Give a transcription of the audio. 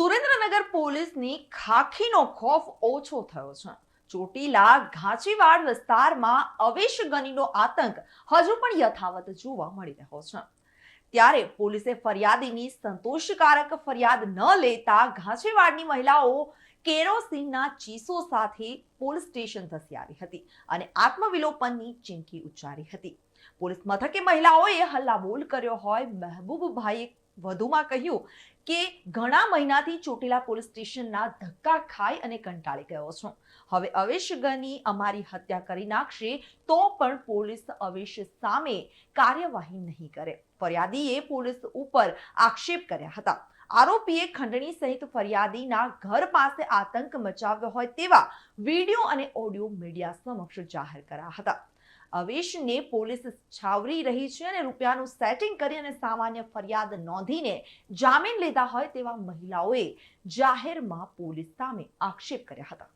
સુરેન્દ્રનગર પોલીસની ખાખીનો ખોફ ઓછો થયો છે. ચોટીલા ઘાંચીવાડ વિસ્તારમાં અવેશ ગનીનો આતંક હજુ પણ યથાવત જોવા મળી રહ્યો છે. ત્યારે પોલીસે ફરિયાદીની સંતોષકારક ફરિયાદ ન લેતા ઘાંચીવાડની મહિલાઓ કેરોસીનના ચીસો સાથે પોલીસ સ્ટેશન ધસી આવી હતી અને આત્મવિલોપનની ચીમકી ઉચ્ચારી હતી. પોલીસ મથકે મહિલાઓએ હલ્લાબોલ કર્યો હોય, મહેબૂબભાઈએ વધુમાં કહ્યું કે ઘણા મહિનાથી ચોટીલા પોલીસ સ્ટેશનના ધક્કા ખાઈ અને કંટાળી ગયો છું. હવે અવેશ ગની અમારી હત્યા કરી નાખશે તો પણ પોલીસ અવેશ સામે કાર્યવાહી નહીં કરે. ફરિયાદીએ પોલીસ ઉપર આક્ષેપ કર્યા હતા. આરોપીએ ખંડણી સહિત ફરિયાદીના ઘર પાસે આતંક મચાવ્યો હોય તેવા વીડિયો અને ઓડિયો મીડિયા સમક્ષ જાહેર કર્યા હતા. અવેશને પોલીસ છાવરી રહી છે અને રૂપિયાનું સેટિંગ કરી અને સામાન્ય ફરિયાદ નોંધીને જામીન લીધા હોય તેવા મહિલાઓએ જાહેરમાં પોલીસ સામે આક્ષેપ કર્યા હતા.